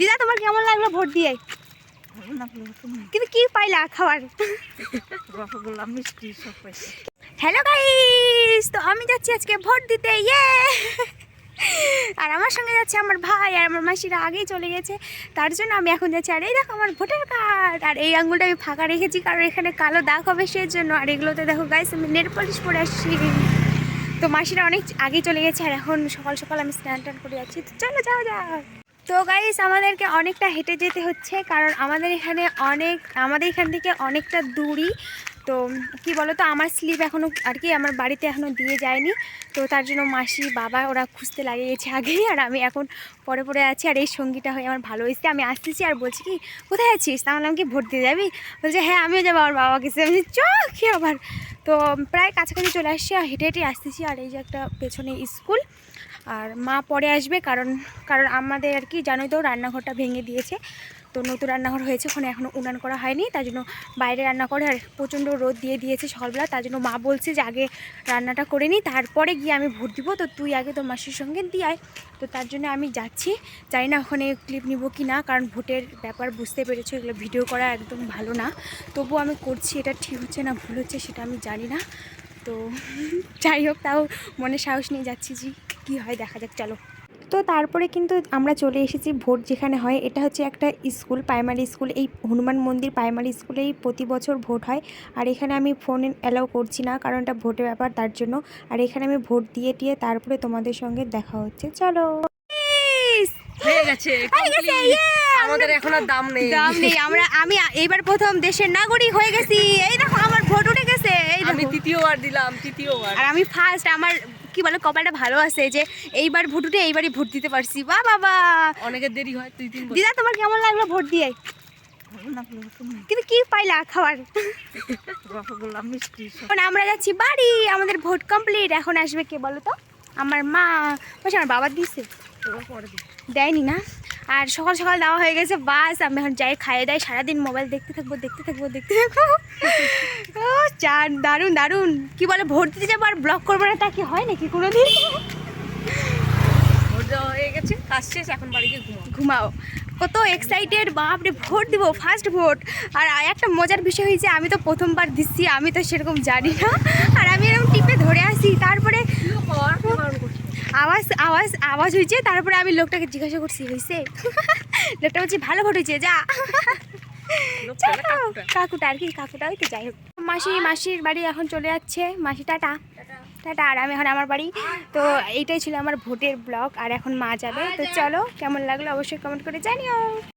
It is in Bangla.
দিদা তোমার কেমন লাগল? ভোট দিয়ে। কিন্তু কি পাইলা খাবার? রসগোল্লা মিষ্টি সব হ্যালো গাইস তো আমি যাচ্ছি আজকে ভোট দিতে ইয়ে আর আমার সঙ্গে যাচ্ছে আমার ভাই আর আমার মাসিরা আগেই চলে গেছে। তার জন্য আমি এখন যাচ্ছি আর এই দেখো আমার ভোটার কার্ড আর এই আঙুলটা আমি ফাঁকা রেখেছি কারণ এখানে কালো দাগ হবে সেই জন্য আর এগুলোতে দেখো গাইস আমি নেট পলিশ পরে আসছি। তো মাসিরা অনেক আগে চলে গেছে আর এখন সকাল সকাল আমি স্নান টান করে যাচ্ছি। তো চলো যাও যাক। তো গাইস আমাদেরকে অনেকটা হেঁটে যেতে হচ্ছে, কারণ আমাদের এখানে অনেক, আমাদের এখান থেকে অনেকটা দূরই। তো কি বলো তো আমার স্লিপ এখনও আর কি আমার বাড়িতে এখনও দিয়ে যায়নি। তো তার জন্য মাসি, বাবা ওরা খুঁজতে লাগিয়ে গেছে আগেই, আর আমি এখন পরে পরে আছি, আর এই সঙ্গীটা হয়ে আমার ভালো হয়েছে। আমি আসতেছি আর বলছি কি, কোথায় আছিস? তা বললাম কি ভোট দিয়ে যাবি? বলছে হ্যাঁ আমিও যাব আমার বাবাকে আমি চ কি আবার। তো প্রায় কাছাকাছি চলে আসছি, আর হেঁটে হেঁটে আসতেছি, আর এই যে একটা পেছনে স্কুল। আর মা পরে আসবে কারণ কারণ আমাদের আর কি জানোই তো রান্নাঘরটা ভেঙে দিয়েছে। তো নতুন রান্নাঘর হয়েছে, ওখানে এখনও উনান করা হয়নি। তার জন্য বাইরে রান্না করে আর প্রচণ্ড রোদ দিয়ে দিয়েছে সকালবেলা। তার জন্য মা বলছে যে আগে রান্নাটা করে নিই তারপরে গিয়ে আমি ভোট দিব। তো তুই আগে তোর মাসির সঙ্গে দিয়ে আয়। তো তার জন্য আমি যাচ্ছি। জানি না ওখানে ক্লিপ নিব কি না, কারণ ভোটের ব্যাপার বুঝতে পেরেছ, এগুলো ভিডিও করা একদম ভালো না। তবুও আমি করছি, এটা ঠিক হচ্ছে না ভুল হচ্ছে সেটা আমি জানি না। তো যাই হোক, তাও মনে সাহস নিয়ে যাচ্ছি যে কী হয় দেখা যাক চলো। তো তারপরে কিন্তু আমরা চলে এসেছি ভোট যেখানে হয়। এটা হচ্ছে একটা স্কুল প্রাইমারি স্কুল এই হনুমান মন্দির প্রাইমারি স্কুলেই প্রতি বছর ভোট হয়। আর এখানে আমি ফোন অ্যালাউ করছি না কারণ এটা ভোটের ব্যাপার তার জন্য। আর এখানে আমি ভোট দিয়ে টিয়ে তারপরে তোমাদের সঙ্গে দেখা হচ্ছে। চলো। হয়ে গেছে! আমাদের এখন আর দাম নেই। দাম নেই আমরা আমি এইবার প্রথম দেশের নাগরিক হয়ে গেছি। এই দেখো আমার ভোট উঠে গেছে এই আমি তৃতীয়বার দিলাম তৃতীয়বার। আর আমি ফার্স্ট আমার কি বলে কপালটা ভালো আছে যে এইবার ভুটুটে এইবারই ভোট দিতে পারছি। বা বাবা অনেকের দেরি হয় তুই তিন দিদা তোমার কেমন লাগল ভোট দিয়ে? কিন্তু কি পাইলা খাবার? রসগোল্লা এখন আমরা যাচ্ছি বাড়ি আমাদের ভোট কমপ্লিট এখন আসবে কে বলো তো? আমার মা বলছে আমার বাবা দিছে। দেয়নি না? আর সকাল সকাল দেওয়া হয়ে গেছে বাস। আমি এখন যাই খাইয়ে দেয় সারাদিন মোবাইল দেখতে থাকব দেখতে থাকব দেখতে থাকব। ও চার দারুণ দারুণ। কি বলে ভোট দিতে যাব আর ব্লক করব না তা কি হয় নাকি কোনো দিন ভোট হয়ে গেছে কাজ শেষ এখন বাড়ি গিয়ে ঘুমাও ঘুমাও। কত এক্সাইটেড বাপরে ভোট দিব ফার্স্ট ভোট। আর একটা মজার বিষয় হয়েছে আমি তো প্রথমবার দিচ্ছি আমি তো সেরকম জানি না। আর আমি এরকম আওয়াজ আওয়াজ আওয়াজ হয়েছে তারপরে আমি লোকটাকে জিজ্ঞাসা করছি হয়েছে লোকটা বলছি ভালো ভোট হয়েছে যা। কাকুটা। আর কি কাকুটা ওই তো যাই হোক। মাসি মাসির বাড়ি এখন চলে যাচ্ছে। মাসি টাটা। টাটা। আর আমি এখন আমার বাড়ি। তো এইটাই ছিল আমার ভোটের ব্লগ আর এখন মা যাবে। তো চলো কেমন লাগল অবশ্যই কমেন্ট করে জানিও।